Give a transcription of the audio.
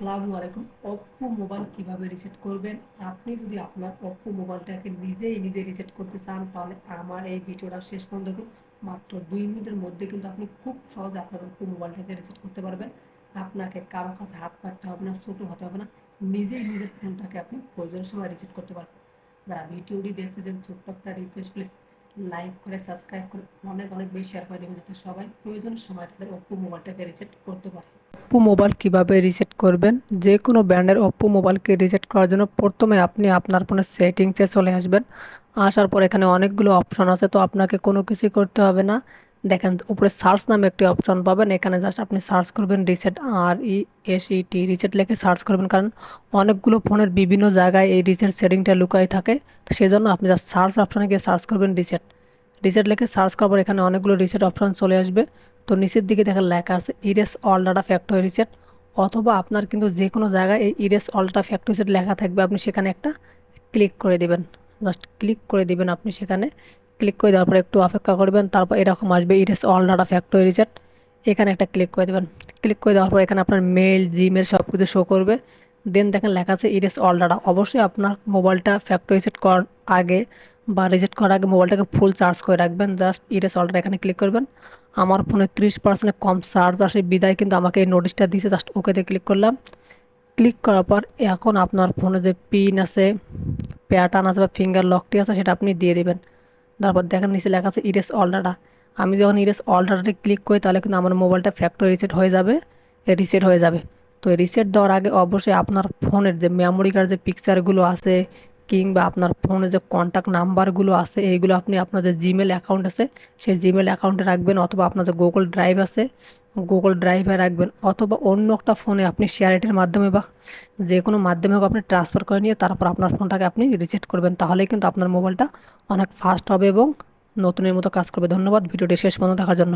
আসসালামু আলাইকুম। Oppo mobile কীভাবে রিসেট করবেন? আপনি যদি আপনার অপ্পো মোবাইলটাকে নিজেই, নিজে রিসেট করতে চান, তাহলে আমার এই ভিডিওটা শেষ পর্যন্ত দেখুন। মাত্র দুই মিনিটের মধ্যে কিন্তু আপনি খুব সহজে আপনার অপ্পো মোবাইলটাকে রিসেট করতে পারবেন। আপনাকে কারও কাছে হাত পাততে হবে না, ছোটো হতে হবে না। নিজেই নিজের ফোনটাকে আপনি প্রয়োজনের সময় রিসেট করতে পারবেন। যারা ভিডিওটি দেখতে চান, ছোট্ট একটা রিকোয়েস্ট প্লিজ লাইক করে সাবস্ক্রাইব করে, অনেক অনেক বেশি শেয়ার করে দেবেন, যাতে সবাই প্রয়োজনের সময় তাদের অপ্পো মোবাইলটাকে রিসেট করতে পারে। ওপ্পো মোবাইল কীভাবে রিসেট করবেন? যে কোনো ব্র্যান্ডের ওপ্পো মোবাইলকে রিসেট করার জন্য প্রথমে আপনি আপনার ফোনের সেটিংসে চলে আসবেন। আসার পর এখানে অনেকগুলো অপশন আছে, তো আপনাকে কোনো কিছুই করতে হবে না। দেখেন, উপরে সার্চ নামে একটি অপশন পাবেন। এখানে জাস্ট আপনি সার্চ করবেন reset R E S E T reset লিখে সার্চ করবেন। কারণ অনেকগুলো ফোনের বিভিন্ন জায়গায় এই রিসেট সেটিংটা লুকাই থাকে। তো সেই জন্য আপনি জাস্ট সার্চ অপশানে গিয়ে সার্চ করবেন রিসেট রিসেট লেখে সার্চ করার এখানে অনেকগুলো রিসেট অপশান চলে আসবে। তো নিচের দিকে দেখেন লেখা আছে erase all data factory reset অথবা আপনার কিন্তু যে কোনো জায়গায় এই erase all data factory reset লেখা থাকবে, আপনি সেখানে একটা ক্লিক করে দেবেন। জাস্ট ক্লিক করে দিবেন আপনি সেখানে। ক্লিক করে দেওয়ার পর একটু অপেক্ষা করবেন, তারপর এরকম আসবে erase all data factory reset এখানে একটা ক্লিক করে দেবেন। ক্লিক করে দেওয়ার পর এখানে আপনার মেল জিমেল সব কিছু শো করবে। দেন দেখেন লেখা আছে ইরেস অল ডাটা অবশ্যই আপনার মোবাইলটা ফ্যাক্টরি রিসেট করার আগে বা রিসেট করার আগে মোবাইলটাকে ফুল চার্জ করে রাখবেন। জাস্ট ইরেস অল ডাটা এখানে ক্লিক করবেন। আমার ফোনে ত্রিশ পার্সেন্ট কম চার্জ আসে, বিদায় কিন্তু আমাকে এই নোটিশটা দিয়েছে জাস্ট ওকেতে ক্লিক করলাম। ক্লিক করার পর এখন আপনার ফোনে যে পিন আছে প্যাটার্ন আছে বা ফিঙ্গার লকটি আছে, সেটা আপনি দিয়ে দেবেন। তারপর দেখেন নিচে লেখা আছে ইরেস অল ডাটা আমি যখন ইরেস অল ডাটাতে ক্লিক করি, তাহলে কিন্তু আমার মোবাইলটা ফ্যাক্টরি রিসেট হয়ে যাবে রিসেট হয়ে যাবে। তো রিসেট দেওয়ার আগে অবশ্যই আপনার ফোনের যে মেমোরি কার্ড যে পিকচারগুলো আছে কিংবা আপনার ফোনে যে কন্ট্যাক্ট নাম্বারগুলো আছে এইগুলো আপনি আপনার যে জিমেল অ্যাকাউন্ট আছে। সেই জিমেল অ্যাকাউন্টে রাখবেন অথবা আপনার যে গুগল ড্রাইভ আছে গুগল ড্রাইভে রাখবেন। অথবা অন্য একটা ফোনে আপনি শেয়ারিটের মাধ্যমে বা যে কোনো মাধ্যমে হোক আপনি ট্রান্সফার করে নিয়ে তারপর আপনার ফোনটাকে আপনি রিসেট করবেন। তাহলেই কিন্তু আপনার মোবাইলটা অনেক ফাস্ট হবে এবং নতুনের মতো কাজ করবে। ধন্যবাদ। ভিডিওটি শেষ পর্যন্ত দেখার জন্য।